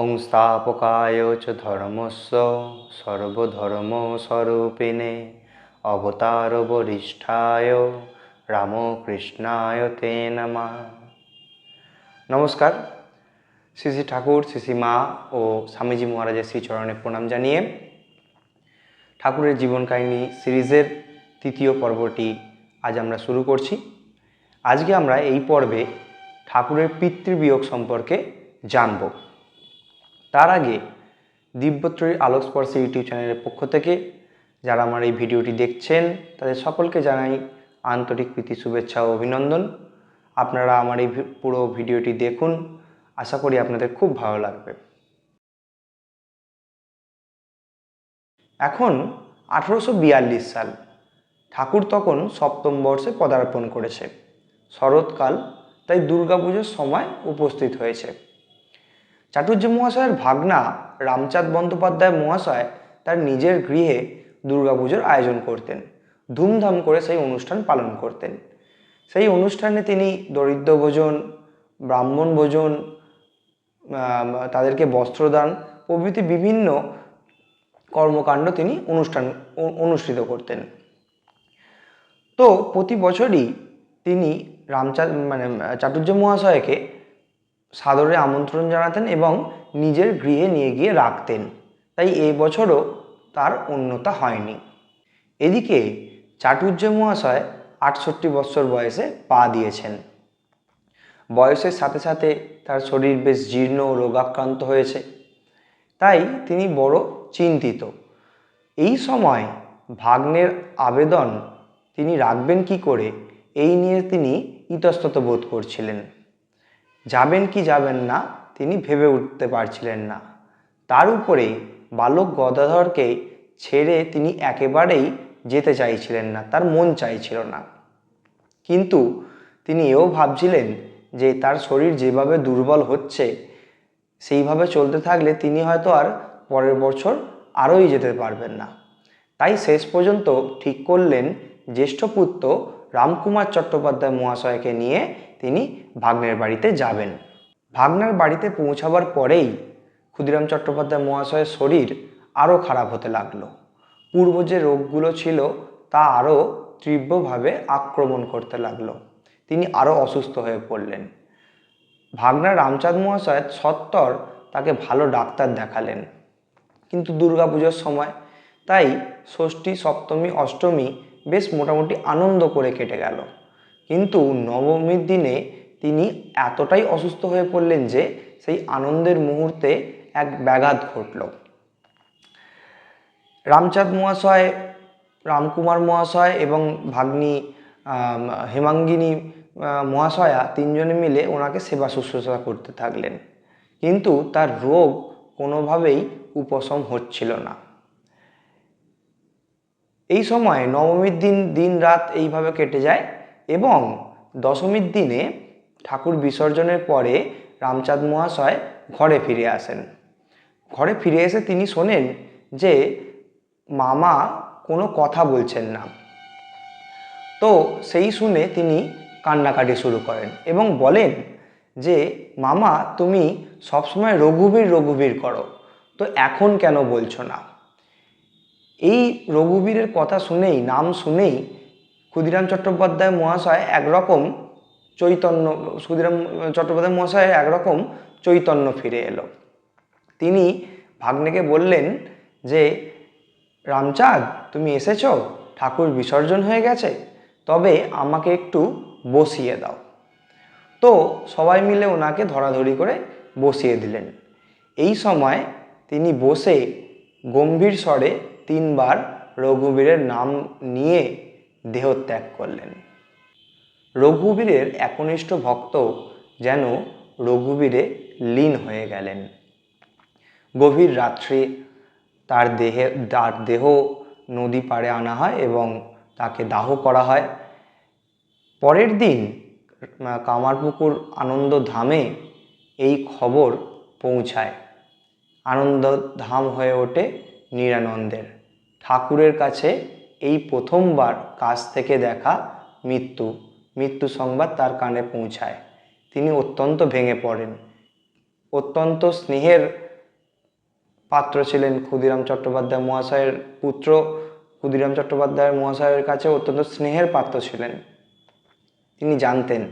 সংস্থাপকায় চ ধর্মস্য সর্বধর্মস্বরূপিণে অবতার বরিষ্ঠায় রামকৃষ্ণায় তে নমা। নমস্কার, শ্রী শ্রী ঠাকুর, শ্রী শ্রী মা ও স্বামীজি মহারাজের শ্রীচরণে প্রণাম জানিয়ে ঠাকুরের জীবন কাহিনী সিরিজের তৃতীয় পর্বটি আজ আমরা শুরু করছি। আজকে আমরা এই পর্বে ঠাকুরের পিতৃবিয়োগ সম্পর্কে জানব। তার আগে দিব্যত্রয়ীর আলোকস্পর্শ ইউটিউব চ্যানেলের পক্ষ থেকে যারা আমার এই ভিডিওটি দেখছেন, তাদের সকলকে জানাই আন্তরিক প্রীতি, শুভেচ্ছা ও অভিনন্দন। আপনারা আমার এই পুরো ভিডিওটি দেখুন। আশা করি আপনাদের খুব ভালো লাগবে। এখন আঠেরোশো বিয়াল্লিশ সাল, ঠাকুর তখন সপ্তম বর্ষে পদার্পণ করেছে। শরৎকাল, তাই দুর্গাপুজোর সময় উপস্থিত হয়েছে। চাটুর্য মহাশয়ের ভাগনা রামচাঁদ বন্দ্যোপাধ্যায় মহাশয় তার নিজের গৃহে দুর্গাপুজোর আয়োজন করতেন, ধুমধাম করে সেই অনুষ্ঠান পালন করতেন। সেই অনুষ্ঠানে তিনি দরিদ্র ভোজন, ব্রাহ্মণ ভোজন তাদেরকে বস্ত্রদান প্রভৃতি বিভিন্ন কর্মকাণ্ড তিনি অনুষ্ঠান অনুষ্ঠিত করতেন। তো প্রতি বছরই তিনি রামচাঁদ মানে চাটুর্য মহাশয়কে সাদরে আমন্ত্রণ জানাতেন এবং নিজের গৃহে নিয়ে গিয়ে রাখতেন। তাই এই বছরও তার অন্যতা হয়নি। এদিকে চাটুর্য মহাশয় আটষট্টি বছর বয়সে পা দিয়েছেন। বয়সের সাথে সাথে তার শরীর বেশ জীর্ণ ও রোগাক্রান্ত হয়েছে। তাই তিনি বড় চিন্তিত। এই সময় ভাগ্নের আবেদন তিনি রাখবেন কি করে, এই নিয়ে তিনি ইতস্তত বোধ করছিলেন। যাবেন কি যাবেন না, তিনি ভেবে উঠতে পারছিলেন না। তার উপরে বালক গদাধরকে ছেড়ে তিনি একেবারেই যেতে চাইছিলেন না, তার মন চাইছিল না। কিন্তু তিনি এও ভাবছিলেন যে তার শরীর যেভাবে দুর্বল হচ্ছে, সেইভাবে চলতে থাকলে তিনি হয়তো আর পরের বছর আরোই যেতে পারবেন না। তাই শেষ পর্যন্ত ঠিক করলেন জ্যেষ্ঠ পুত্র রামকুমার চট্টোপাধ্যায় মহাশয়কে নিয়ে তিনি ভাগ্নের বাড়িতে যাবেন। ভাগ্নার বাড়িতে পৌঁছাবার পরেই ক্ষুদিরাম চট্টোপাধ্যায় মহাশয়ের শরীর আরও খারাপ হতে লাগল। পূর্ব যে রোগগুলো ছিল তা আরও তীব্রভাবে আক্রমণ করতে লাগল। তিনি আরও অসুস্থ হয়ে পড়লেন। ভাগনা রামচাঁদ মহাশয় সত্তর তাকে ভালো ডাক্তার দেখালেন। কিন্তু দুর্গাপুজোর সময় তাই ষষ্ঠী, সপ্তমী, অষ্টমী বেশ মোটামুটি আনন্দ করে কেটে গেল। কিন্তু নবমীর দিনে তিনি এতটাই অসুস্থ হয়ে পড়লেন যে সেই আনন্দের মুহূর্তে এক ব্যাঘাত ঘটল। রামচাঁদ মহাশয়, রামকুমার মহাশয় এবং ভাগ্নি হেমাঙ্গিনী মহাশয়া তিনজনে মিলে ওনাকে সেবা শুশ্রূষা করতে থাকলেন। কিন্তু তার রোগ কোনোভাবেই উপশম হচ্ছিল না। এই সময় নবমীর দিন দিন রাত এইভাবে কেটে যায়। এবং দশমীর দিনে ঠাকুর বিসর্জনের পরে রামচাঁদ মহাশয় ঘরে ফিরে আসেন। ঘরে ফিরে এসে তিনি শোনেন যে, মামা, কোনো কথা বলছেন না। তো সেই শুনে তিনি কান্নাকাটি শুরু করেন এবং বলেন যে, মামা, তুমি সবসময় রঘুবীর রঘুবীর করো, তো এখন কেন বলছো না? এই রঘুবীরের কথা শুনেই, নাম শুনেই ক্ষুদিরাম চট্টোপাধ্যায় মহাশয় একরকম চৈতন্য, ক্ষুদিরাম চট্টোপাধ্যায় মহাশয়ের একরকম চৈতন্য ফিরে এলো। তিনি ভাগ্নেকে বললেন যে, রামচাঁদ, তুমি এসেছ? ঠাকুর বিসর্জন হয়ে গেছে। তবে আমাকে একটু বসিয়ে দাও। তো সবাই মিলে ওনাকে ধরাধরি করে বসিয়ে দিলেন। এই সময় তিনি বসে গম্ভীর স্বরে তিনবার রঘুবীরের নাম নিয়ে দেহত্যাগ করলেন। রঘুবীরের একনিষ্ঠ ভক্ত যেন রঘুবীরে লীন হয়ে গেলেন। গভীর রাত্রে তার দেহে, তার দেহ নদী পাড়ে আনা হয় এবং তাকে দাহ করা হয়। পরের দিন কামারপুকুর আনন্দ ধামে এই খবর পৌঁছায়। আনন্দ ধাম হয়ে ওঠে নিরানন্দের। ঠাকুরের কাছে এই প্রথমবার কাছ থেকে দেখা মৃত্যু। মৃত্যু সংবাদ তার কানে পৌঁছায়। তিনি অত্যন্ত ভেঙে পড়েন। অত্যন্ত স্নেহের পাত্র ছিলেন ক্ষুদিরাম চট্টোপাধ্যায় মহাশয়ের পুত্র। ক্ষুদিরাম চট্টোপাধ্যায় মহাশয়ের কাছে অত্যন্ত স্নেহের পাত্র ছিলেন। তিনি জানতেন,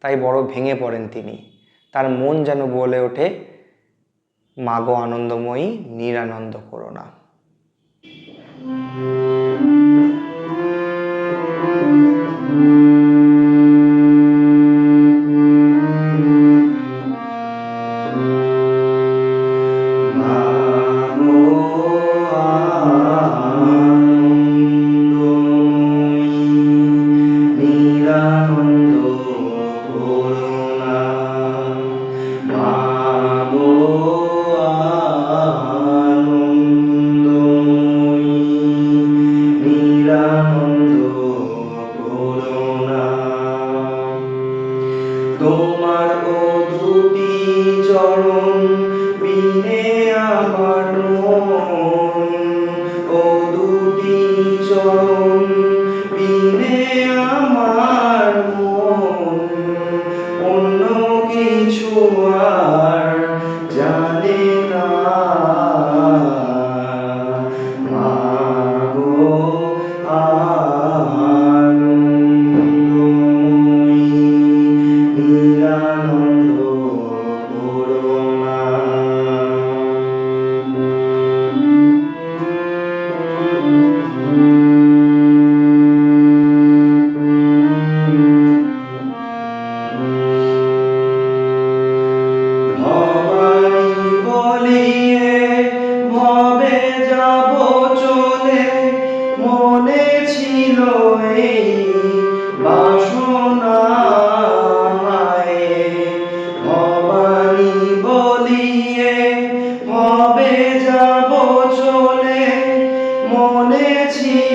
তাই বড় ভেঙে পড়েন তিনি। তার মন যেন বলে ওঠে, মাগো আনন্দময়ী, নিরানন্দ করো না নিরানন্দ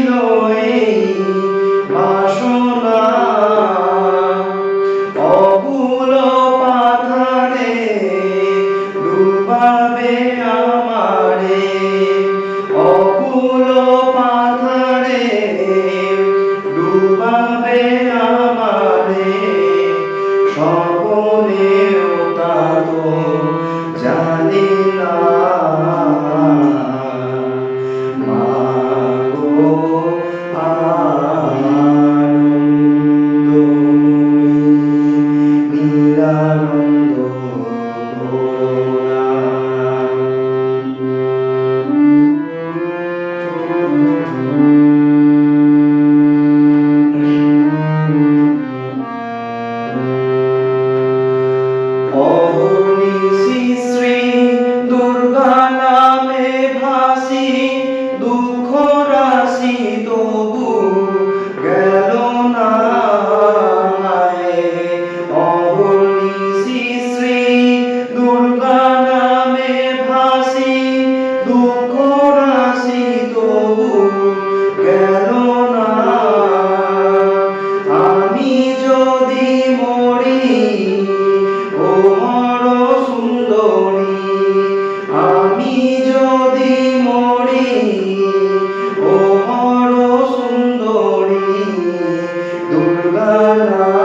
ছিল Bye.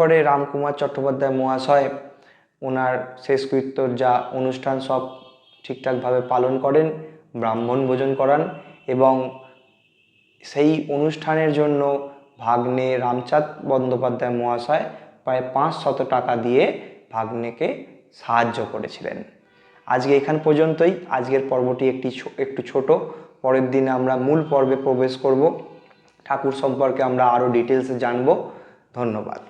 এরপরে রামকুমার চট্টোপাধ্যায় মহাশয় ওনার শেষকৃত্যর যা অনুষ্ঠান সব ঠিকঠাকভাবে পালন করেন, ব্রাহ্মণ ভোজন করান এবং সেই অনুষ্ঠানের জন্য ভাগ্নে রামচাঁদ বন্দ্যোপাধ্যায় মহাশয় প্রায় পাঁচ শত টাকা দিয়ে ভাগ্নেকে সাহায্য করেছিলেন। আজকে এখান পর্যন্তই। আজকের পর্বটি একটি একটু ছোট। পরের দিনে আমরা মূল পর্বে প্রবেশ করব। ঠাকুর সম্পর্কে আমরা আরও ডিটেলসে জানব। ধন্যবাদ।